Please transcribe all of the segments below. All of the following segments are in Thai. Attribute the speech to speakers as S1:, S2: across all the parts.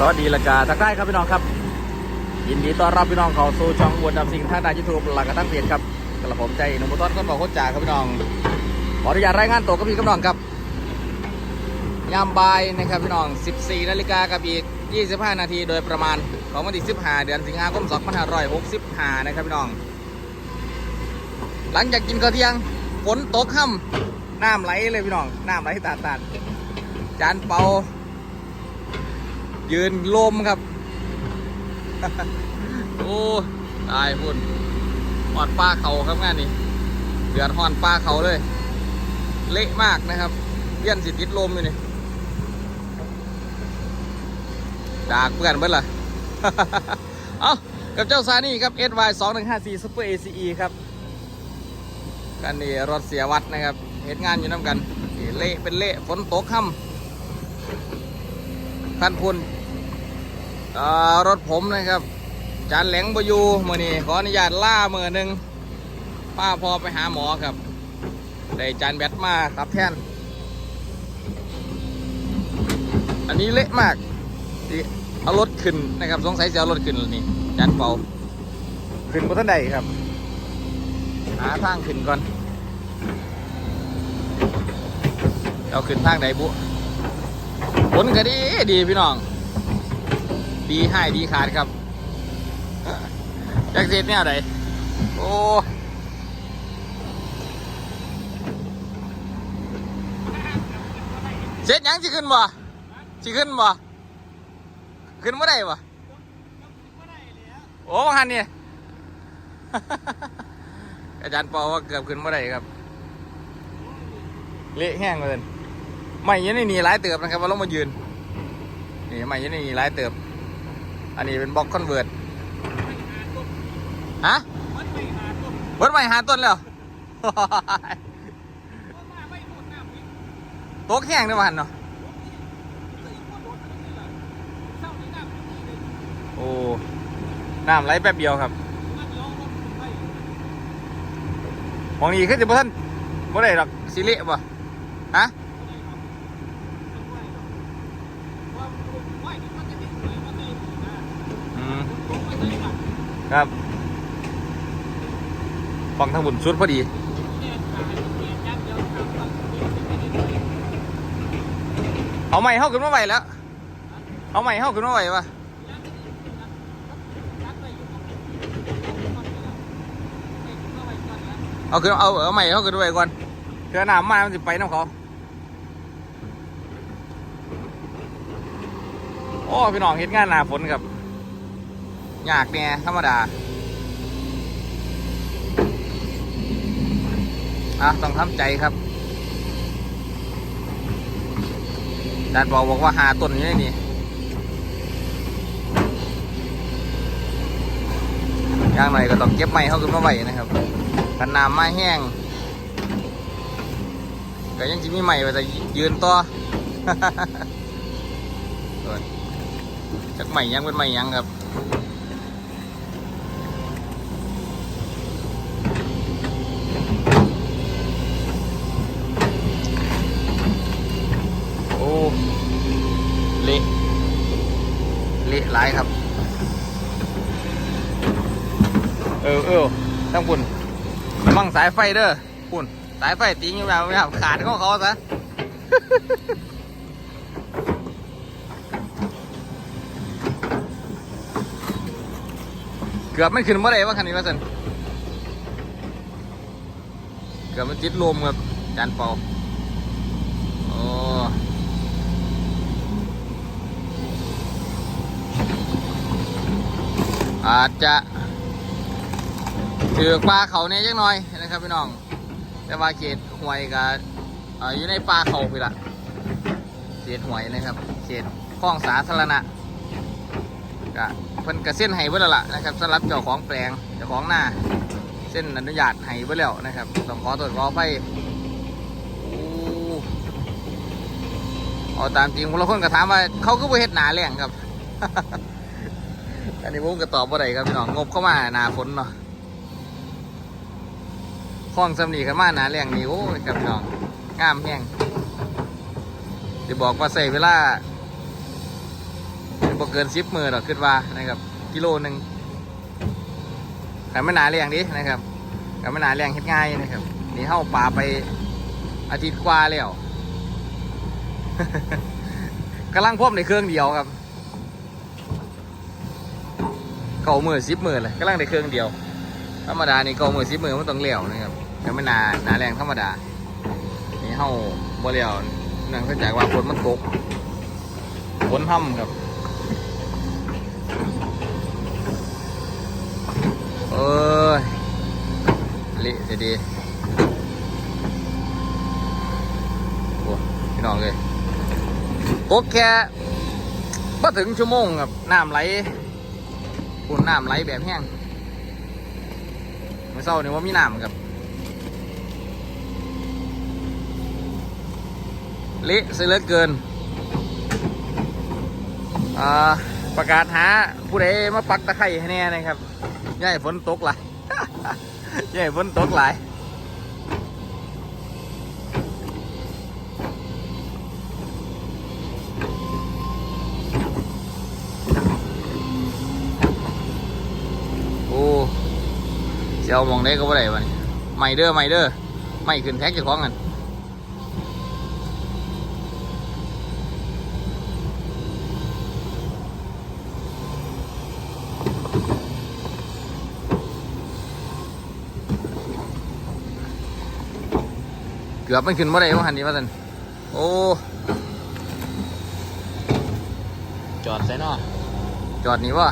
S1: สวัสดีละกาทักทายครับพี่น้องครับ ยินดีต้อนรับพี่น้องเข้าสู่ช่องบนดำสิ่งท่างด้านยูทูบหลักกระตั้งเปลี่ยนครับกระผมใจหนุ่มต้นก็บอกโคจ่าครับพี่น้องขออนุญาตรายงานตัวกับพี่กับน้องครับยามบ่ายนะครับพี่น้อง 14 นาฬิกากับอีก 25 นาทีโดยประมาณของวันที่ 15 เดือนสิงหาคม 2565 นะครับพี่น้อง หลังจากกินข้าวเที่ยงฝนตกค่ำน้ำไหลเลยพี่น้องน้ำไหลตาดตาดจานเปา ยืนลมครับ โอ้ตายพุ่นหอดป้าเขาครับงานนี้เดือดหอนป้าเขาเลย เละมากนะครับเลี้ยนสิติดลมอยู่นี่จากเพื่อนเบิ้ลล่ะ เอากับเจ้าซานี่ครับ SY 2 1 5 4 Super ACE ครับกันนี่รถเสียวัดนะครับเหตุงานอยู่น้ำกัน เละเป็นเละฝนตกค่ำท่านพุ่น รถผมนะครับ จานแหลงบอยูมือนี้ขออนุญาตล่ามือหนึ่งป้าพอไปหาหมอครับ ได้จานแบตมาครับแท่น อันนี้เละมากดิเอารถขึ้นนะครับ สงสัยจะเอารถขึ้นแล้วนี่จานเป่าขึ้นบนท่านใดครับ หาทางขึ้นก่อนเอาขึ้นทางใดบุผลก็ดีดีพี่น้อง ดีให้ดีขาดครับจากเสร็จเนี่ยไหนโอ้เสร็จหยังสิขึ้นบ่สิขึ้นบ่ขึ้นเมื่อไรบ่โอ้หันเนี่ยอาจารย์ปาว่าเกือบขึ้นเมื่อไรครับ เละแห้งเลยไม่ยันนี่หนีหลายเติบนะครับว่าลงมายืนนี่ไม่ยันนี่หนีหลายเติบ อันนี้เป็นบล็อกคอนเวิร์ตฮะเวิร์ดใหม่หาต้นแล้วโต๊ะแห้งด้วยมันเนาะโอ้น้ำไหลแป๊บเดียวครับมองนี้ขึ้นจะบ่ท่านบ่ได้หรอกสิเละบ่ฮะ อืม ครับฟังทั้งบุญชุดพอดี เอาใหม่เข้าขึ้นมาไหวแล้ว เอาใหม่เข้าขึ้นมาไหวปะเอาขึ้นเอาเอาใหม่เข้าขึ้นมาไหวก่อนเพื่อน้ำมามันจะไปน้ำเขาโอ้พี่น้องเห็นงานหนาฝนครับ ยากเนี่ยธรรมดาอะต้องทำใจครับดานบอกบอกว่าหาต้นนี้นี่ย่างหน่อยก็ต้องเก็บไม้เข้าขึ้นมาไว้นะครับกันน้ำไม้แห้งก็ยังจะมีไม้ไว้แต่ยืนต่อจากไม้ยังเป็นไม้ยังครับ โอ้ เละเละหลายครับ เออเออทั้งปุ่นระวังสายไฟเด้อปุ่นสายไฟติ้งอยู่แบบแบบขาดของเขาซะเกือบไมันขึ้นเมื่อไรวะคันนี้วะสันเกือบมันติดลมครับจานเป่าโอ้อาจจะ ถือปลาเขาเนี่ยยังน้อยนะครับพี่น้อง แต่ว่าเขตห่วยกับออยู่ในป่าเขาพี่ละเขตห่วยนะครับ เขตคลองสาธารณะก็เพิ่นกระเส้นให้เบิ่แล้วล่ะนะครับสำหรับเจ้าของแปลงเจ้าของหน้า เส้นอนุญาตให้เบิ่แล้วนะครับต้องขอตรวจขอไปโอ้เอาตามจริงคนละคนก็ถามว่าเขาก็บ่เฮ็ดหนาแรงครับ อันนี้ผมก็ตอบว่าไรครับพี่น้องงบเข้ามาหนาฝนเนาะ ล้องสำนีกันมาหนาแรงนี่โอ้ยครับน้องงามแห้งจะบอกว่าใส่เวลาบ่เกินสิบมือหรอกคิดว่านะครับกิโลหนึ่งแต่ไม่หนาแรงดินะครับแต่ไม่หนาแรงเฮ็ดง่ายนะครับนี่เข้าป่าไปอาทิตย์กว่าแล้วกำลังพบในเครื่องเดียวครับเก่ามือสิบมือเลยกำลังในเครื่องเดียวธรรมดานี่เก่ามือสิบมือมันต้องเลี้ยวนะครับ แต่ไม่นาหนาแรงธรรมดา นี่เข้าบ่เลียวเนื่องจากว่าฝนมันตกฝนห่ำครับ เอ้ยเละเสีดีโอ้พี่น้องเลยตกแค่มาถึงชั่วโมงครับน้ำไหลปุ่นน้ำไหลแบบแห้งเมื่อเช้านี่ว่ามีน้ำครับ เละเสียเหลือเกิน อ่า ประกาศหาผู้ใดมาปักตะไคร่ให้แน่นะครับย่าให้ฝนตกหลายย่าให้ฝนตกหลายโอ้เสียวมองได้ก็บ่ได้วะนี่ไม่เด้อไม่เด้อไม่ขึ้นแท็กจะคล้องกัน เกือบมันขึ้นมาได้ว่าหันนี้ว่าสันโอ้ จอดใส่นอจอดนี่วะ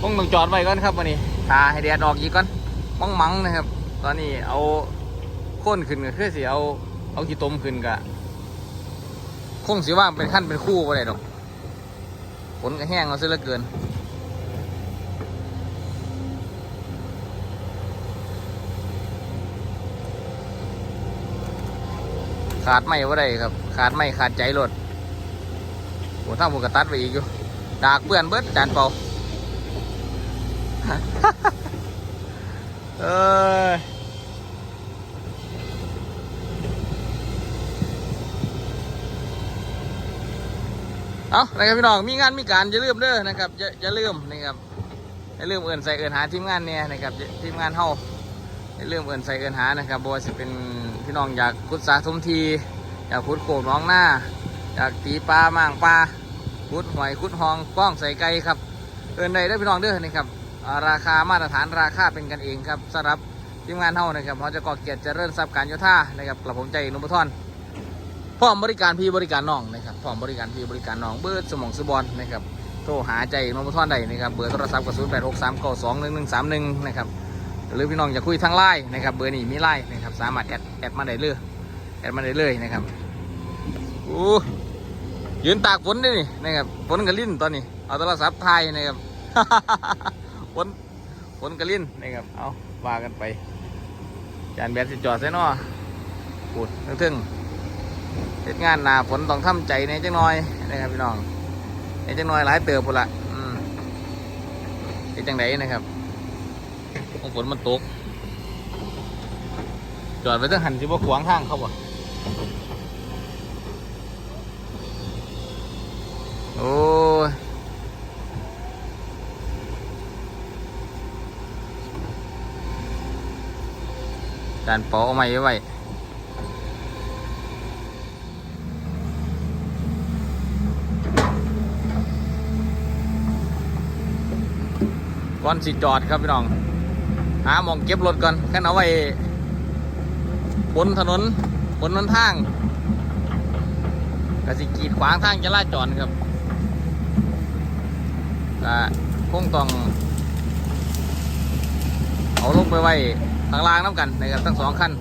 S1: คงต้องจอดไว้ก่อนครับวันนี้ตาให้แดดออกอีกก่อนมังมังๆนะครับ ตอนนี้เอาโค้นขึ้นก็คือสิเอาเอาขี้ตมขึ้นกะคงสิว่างเป็นขั้นเป็นคู่ไปเลยดอกฝนก็แห้งเอาซะเหลือเกิน ขาดไม่ว่าได้ครับ ขาดไม่ขาดใจรถโหทั้งหมกระตัดไปอีกอยู่ดากเปื้อนเบิดจานเปล่าเอยเอานะครับพี่น้อง มีงานมีการอย่าลืมเด้อนะครับอย่าอย่าลืมนะครับอย่าลืมเอื่นใส่เอื่นหาทีมงานเนี่ยนะครับทีมงานเฮา อย่าลืมเอื่นใส่เอื่นหานะครับบ่ว่าจะเป็นพี่น้องอยากขุดสาทุมที อยากขุดโขกน้องหน้า อยากตีปลาม่างปลาขุดหอยขุดหองกล้องใส่ไก่ครับ เอินใดได้พี่น้องเด้อนะครับราคามาตรฐานราคาเป็นกันเองครับสำหรับทีมงานเฮานะครับเขาจะก่อเกียรติเริญทรัพย์การโยธานะครับกระผมใจนุ่มทอนพร้อมบริการพี่บริการน้องนะครับพร้อมบริการพี่บริการน้องเบิร์ดสมองสบอลนะครับโทรหาใจนุ่มทอนได้นะครับเบอร์โทรศัพท์ก็ศูนย์แปดหกสามเก้าสองหนึ่งหนึ่งสามหนึ่งนะครับ หรือพี่น้องอยากคุยทางไลน์นะครับเบอร์นี้มีไลน์นะครับสามารถแอดแอดมาได้เลยแอดมาได้เลยนะครับโอ้ยืนตากฝนด้วยนี่นะครับฝนกระลิ่นตอนนี้เอาโทรศัพท์ถ่ายนะครับฝนฝนกระลิ่นนะครับเอาว่ากันไปจานแบดสิจอดใส่นอปูดทึ่งๆเหตุงานหนาฝนต้องทำใจในจังน้อยนะครับพี่น้องในจังน้อยหลายเติบพุ่นละอืมเป็นจังไดนะครับ ของฝนมันตก จอดไว้ตั้งหันสิบ่ขวางทางเขาบ่โอ้ยจานเปาเอาไม้ไว้ไว้ก่อนสิจอดครับพี่น้อง หาหมองเก็บรถก่อนแค่เอาไว้บนถนนบนนนทางกสิกีดขวางทางจราจรครับก็คงต้อง เอาลงไปไว้ข้างล่างน้ำกันนะครับทั้งสองขั้น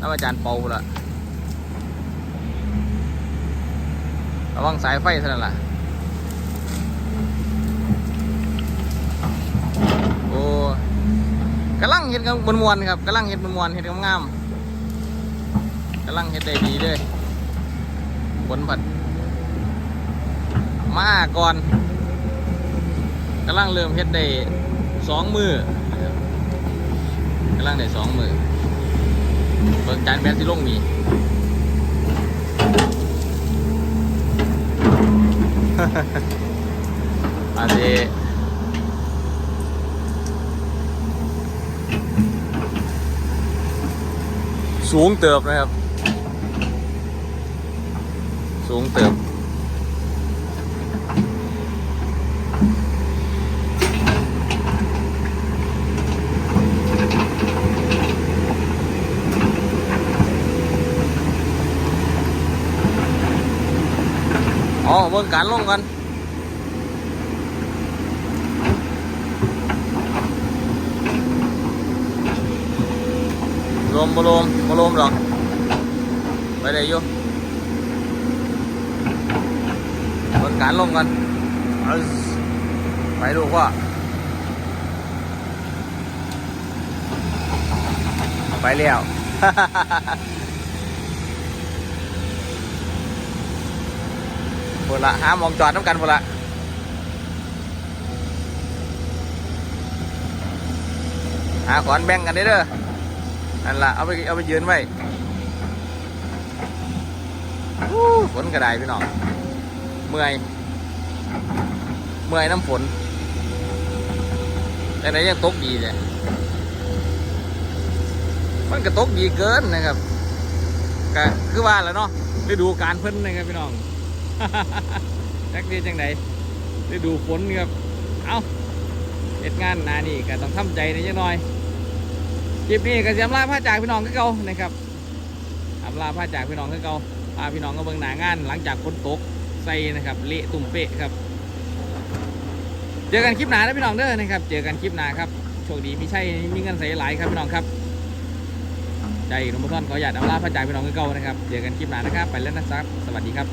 S1: น้ำอาจารย์เปาละระวังสายไฟเท่านั้นแหละ โอ้กำ ลังเห็ดกันมวนๆครับกำลังเห็ดมวนๆเห็ดงามๆกำลังเห็ดได้ดีเลยผลผัดมาก่อนกำลังเริ่มเห็ดได้สองมือนะครับกำลังได้สองมือเบิ่งจานแบนที่ลงมีอันนี้ สูงเติบนะครับ สูงเติบ อ๋อเบิ่งการลงกัน รวม บรวมบรวมหรอกไปได้อยู่บิ่งการลงกันไปดูว่า ไปแล้วพนละหามองจอดน้ำกันพนละหาขอนแบ่งกันได้เด้อ นั่นละเอาไปเอาไปยืนไว้ฝนกระไดพี่น้อง เมื่อย เมื่อยน้ำฝน แต่ไหนยังตกดีเนี่ยมันก็ตกดีเกินนะครับก็คือว่าแล้วเนาะฤดูการเพิ่นนะครับพี่น้องจักดีจังไดได้ดูฝนครับ เอาเหตุงานนานี่ก็ต้องทำใจนิดหน่อย คลิปนี้ก็เสียมลาพาจากพี่น้องคือเก่านะครับอำลาพาจากพี่น้องคือเก่าพาพี่น้องก็เบิ่งหนางาน หลังจากฝนตกใส่นะครับเละตุ่มเปะครับ เจอกันคลิปหน้านะพี่น้องเด้อนะครับ เจอกันคลิปหน้าครับโชคดีมีใช่มีเงินใส่หลายครับพี่น้องครับใจหนุ่มท่อนขออยากอำลาพาจากพี่น้องคือเก่านะครับเจอกันคลิปหน้านะครับ ไปแล้วนะครับ สวัสดีครับ